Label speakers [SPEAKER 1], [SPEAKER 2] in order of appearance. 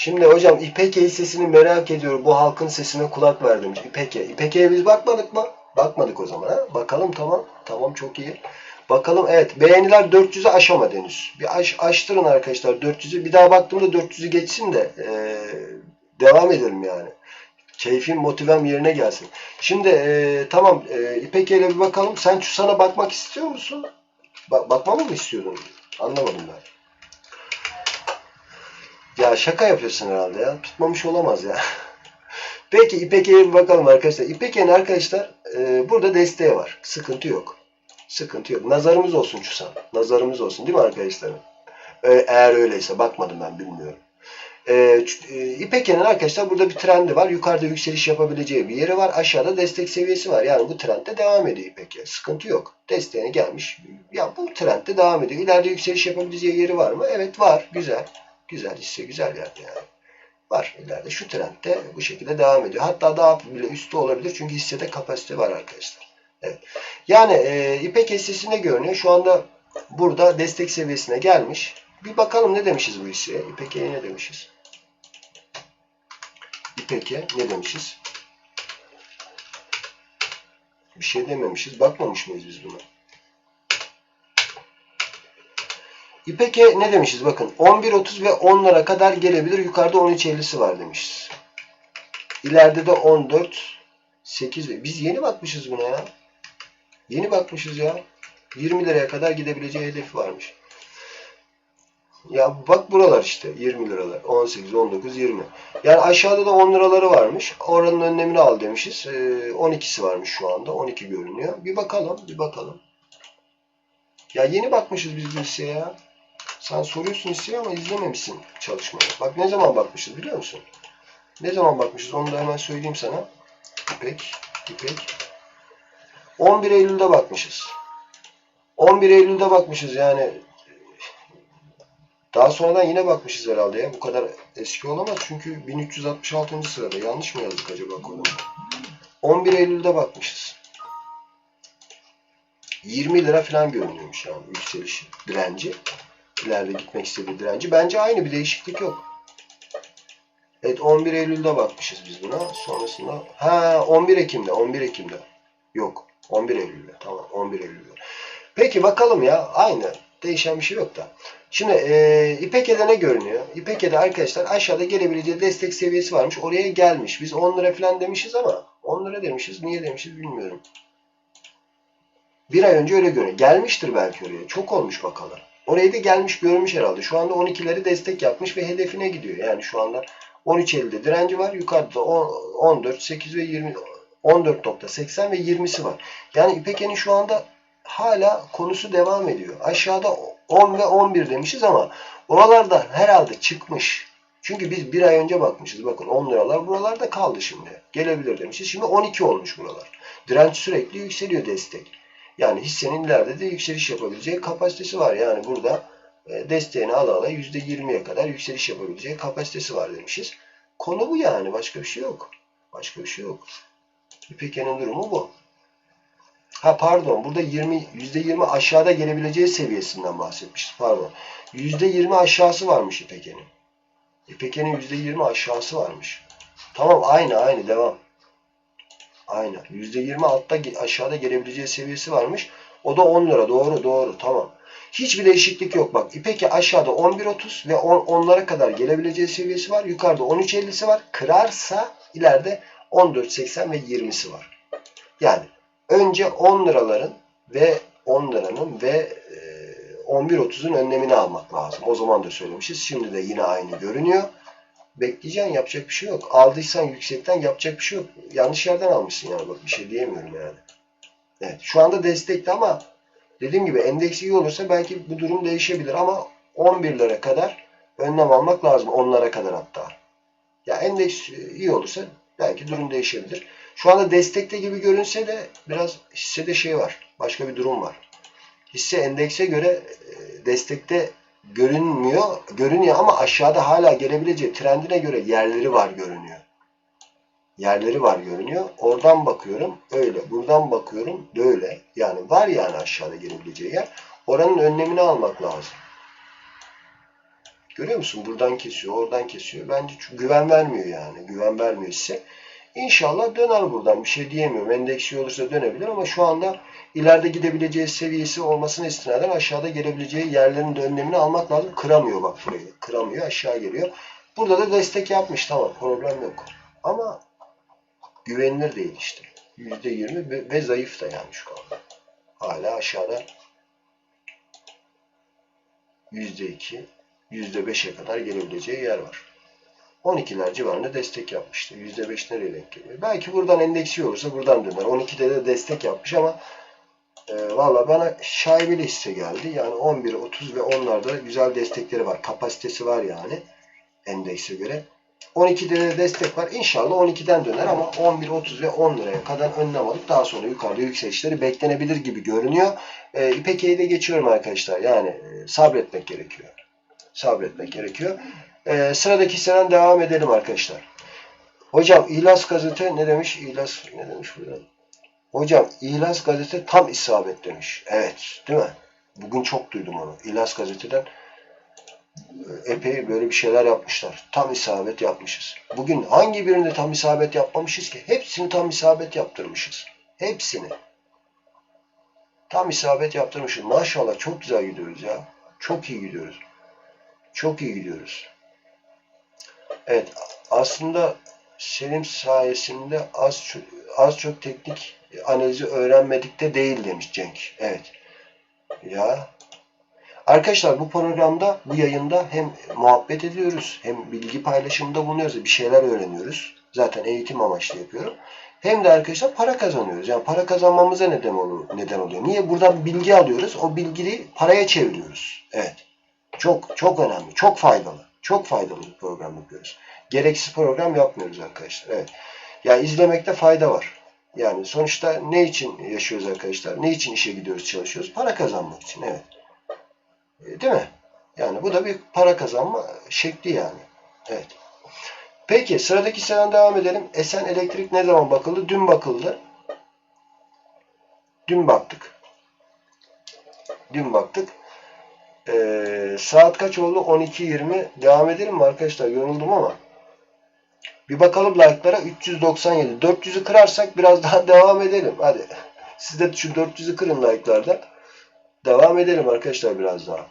[SPEAKER 1] Şimdi hocam İpeke hissesini merak ediyorum. Bu halkın sesine kulak verdim. İpeke. İpeke'ye biz bakmadık mı? Bakmadık o zaman. Ha? Bakalım tamam. Tamam çok iyi. Bakalım evet. Beğeniler 400'ü aşamadı henüz. Bir aş, aştırın arkadaşlar 400'ü. Bir daha baktığımda 400'ü geçsin de ee, devam edelim yani. Keyfim, motivem yerine gelsin. Şimdi ee, tamam ee, İpeke'yle bir bakalım. Sen Çusan'a bakmak istiyor musun? Ba bakmamı mı istiyordun? Anlamadım ben. Ya şaka yapıyorsun herhalde ya. Tutmamış olamaz ya. Peki İpeke'ye bir bakalım arkadaşlar. İpeke'nin arkadaşlar e, burada desteği var. Sıkıntı yok. Sıkıntı yok. Nazarımız olsun Çusan. Nazarımız olsun değil mi arkadaşlar? E, eğer öyleyse bakmadım ben bilmiyorum. E, e, İpeke'nin arkadaşlar burada bir trendi var. Yukarıda yükseliş yapabileceği bir yeri var. Aşağıda destek seviyesi var. Yani bu trendde devam ediyor İpeke. Sıkıntı yok. Desteğine gelmiş. Ya bu trendde devam ediyor. İleride yükseliş yapabileceği yeri var mı? Evet var. Güzel. Güzel hisse güzel yerde yani. Var ileride şu trendde bu şekilde devam ediyor. Hatta daha bile üstü olabilir çünkü hissede kapasite var arkadaşlar. Evet. Yani e, İpek hissesinde görünüyor. Şu anda burada destek seviyesine gelmiş. Bir bakalım ne demişiz bu hisseye? İpek'e ne demişiz? İpek'e ne demişiz? Bir şey dememişiz. Bakmamış mıyız biz buna? İpek'e ne demişiz? Bakın 11.30 ve 10'lara kadar gelebilir. Yukarıda 13.50'si var demişiz. İleride de 14 8 ve biz yeni bakmışız buna ya. Yeni bakmışız ya. 20 liraya kadar gidebileceği hedefi varmış. Ya bak buralar işte 20 liralar. 18, 19, 20. Yani aşağıda da 10 liraları varmış. Oranın önlemini al demişiz. Ee, 12'si varmış şu anda. 12 görünüyor. Bir bakalım, bir bakalım. Ya yeni bakmışız biz bu ya. Sen soruyorsun hisseye ama izlememişsin çalışmayı. Bak ne zaman bakmışız biliyor musun? Ne zaman bakmışız onu da hemen söyleyeyim sana. İpek, İpek. 11 Eylül'de bakmışız. 11 Eylül'de bakmışız yani. Daha sonradan yine bakmışız herhalde ya. Bu kadar eski olamaz çünkü 1366. sırada. Yanlış mı yazdık acaba konu? 11 Eylül'de bakmışız. 20 lira falan görünüyormuş yani yükselişi, direnci. İleride gitmek istediği direnci. Bence aynı bir değişiklik yok. Evet 11 Eylül'de bakmışız biz buna. Sonrasında ha 11 Ekim'de 11 Ekim'de. Yok 11 Eylül'de tamam 11 Eylül'de. Peki bakalım ya aynı. Değişen bir şey yok da. Şimdi e, İpeke'de ne görünüyor? İpeke'de arkadaşlar aşağıda gelebileceği destek seviyesi varmış. Oraya gelmiş. Biz 10 lira falan demişiz ama 10 lira demişiz. Niye demişiz bilmiyorum. Bir ay önce öyle görünüyor. Gelmiştir belki oraya. Çok olmuş bakalım. Oraya da gelmiş görmüş herhalde. Şu anda 12'leri destek yapmış ve hedefine gidiyor. Yani şu anda 13.50'de direnci var. Yukarıda 14, 8 ve 20 14.80 ve 20'si var. Yani İpeke'nin şu anda hala konusu devam ediyor. Aşağıda 10 ve 11 demişiz ama oralarda herhalde çıkmış. Çünkü biz bir ay önce bakmışız. Bakın 10 liralar buralarda kaldı şimdi. Gelebilir demişiz. Şimdi 12 olmuş buralar. Direnç sürekli yükseliyor destek. Yani hissenin ileride de yükseliş yapabileceği kapasitesi var. Yani burada e, desteğini ala ala %20'ye kadar yükseliş yapabileceği kapasitesi var demişiz. Konu bu yani. Başka bir şey yok. Başka bir şey yok. İpeke'nin durumu bu. Ha pardon. Burada 20 %20 aşağıda gelebileceği seviyesinden bahsetmişiz. Pardon. %20 aşağısı varmış İpeke'nin. İpeke'nin %20 aşağısı varmış. Tamam aynı aynı devam. Aynı. %20 altta aşağıda gelebileceği seviyesi varmış. O da 10 lira. Doğru doğru. Tamam. Hiçbir değişiklik yok. Bak İpek'e aşağıda 11.30 ve 10, 10'lara kadar gelebileceği seviyesi var. Yukarıda 13.50'si var. Kırarsa ileride 14.80 ve 20'si var. Yani önce 10 liraların ve 10 liranın ve e, 11.30'un önlemini almak lazım. O zaman da söylemişiz. Şimdi de yine aynı görünüyor. Bekleyeceksin yapacak bir şey yok. Aldıysan yüksekten yapacak bir şey yok. Yanlış yerden almışsın yani bak bir şey diyemiyorum yani. Evet şu anda destekte ama dediğim gibi endeks iyi olursa belki bu durum değişebilir ama 11'lere kadar önlem almak lazım. Onlara kadar hatta. Ya endeks iyi olursa belki durum değişebilir. Şu anda destekte gibi görünse de biraz hissede şey var. Başka bir durum var. Hisse endekse göre destekte görünmüyor. Görünüyor ama aşağıda hala gelebileceği trendine göre yerleri var görünüyor. Yerleri var görünüyor. Oradan bakıyorum öyle. Buradan bakıyorum böyle. Yani var yani aşağıda gelebileceği yer. Oranın önlemini almak lazım. Görüyor musun? Buradan kesiyor, oradan kesiyor. Bence güven vermiyor yani. Güven vermiyor size. İnşallah döner buradan. Bir şey diyemiyorum. Endeksi olursa dönebilir ama şu anda ileride gidebileceği seviyesi olmasına istinaden aşağıda gelebileceği yerlerin de önlemini almak lazım. Kıramıyor bak burayı. Kıramıyor. Aşağı geliyor. Burada da destek yapmış. Tamam. Problem yok. Ama güvenilir değil işte. %20 ve, ve zayıf da yani şu anda. Hala aşağıda %2, %5'e kadar gelebileceği yer var. 12'ler civarında destek yapmıştı. %5 nereye denk geliyor? Belki buradan endeksi olursa buradan döner. 12'de de destek yapmış ama e, valla bana şaibeli hisse geldi. Yani 11, 30 ve 10'larda güzel destekleri var. Kapasitesi var yani endekse göre. 12'de de destek var. İnşallah 12'den döner ama 11, 30 ve 10 liraya kadar önlem alıp daha sonra yukarıda yükselişleri beklenebilir gibi görünüyor. E, İpeke'yi de geçiyorum arkadaşlar. Yani e, sabretmek gerekiyor. Sabretmek gerekiyor. E, sıradaki hisseden devam edelim arkadaşlar. Hocam İhlas Gazete ne demiş? İhlas ne demiş burada? Hocam İhlas Gazete tam isabet demiş. Evet değil mi? Bugün çok duydum onu. İhlas Gazete'den e, epey böyle bir şeyler yapmışlar. Tam isabet yapmışız. Bugün hangi birinde tam isabet yapmamışız ki? Hepsini tam isabet yaptırmışız. Hepsini. Tam isabet yaptırmışız. Maşallah çok güzel gidiyoruz ya. Çok iyi gidiyoruz. Çok iyi gidiyoruz. Evet. Aslında Selim sayesinde az az çok teknik analizi öğrenmedik de değil demiş Cenk. Evet. Ya Arkadaşlar bu programda, bu yayında hem muhabbet ediyoruz, hem bilgi paylaşımında bulunuyoruz, bir şeyler öğreniyoruz. Zaten eğitim amaçlı yapıyorum. Hem de arkadaşlar para kazanıyoruz. Yani para kazanmamıza neden oluyor. Neden oluyor. Niye? Buradan bilgi alıyoruz. O bilgiyi paraya çeviriyoruz. Evet. Çok çok önemli. Çok faydalı. Çok faydalı bir program yapıyoruz. Gereksiz program yapmıyoruz arkadaşlar. Evet. Ya yani izlemekte fayda var. Yani sonuçta ne için yaşıyoruz arkadaşlar? Ne için işe gidiyoruz, çalışıyoruz? Para kazanmak için. Evet. Değil mi? Yani bu da bir para kazanma şekli yani. Evet. Peki sıradaki hisseden devam edelim. Esen Elektrik ne zaman bakıldı? Dün bakıldı. Dün baktık. Dün baktık. Ee, saat kaç oldu? 12.20. Devam edelim mi arkadaşlar? Yoruldum ama. Bir bakalım like'lara. 397. 400'ü kırarsak biraz daha devam edelim. Hadi. Siz de şu 400'ü kırın like'larda. Devam edelim arkadaşlar biraz daha.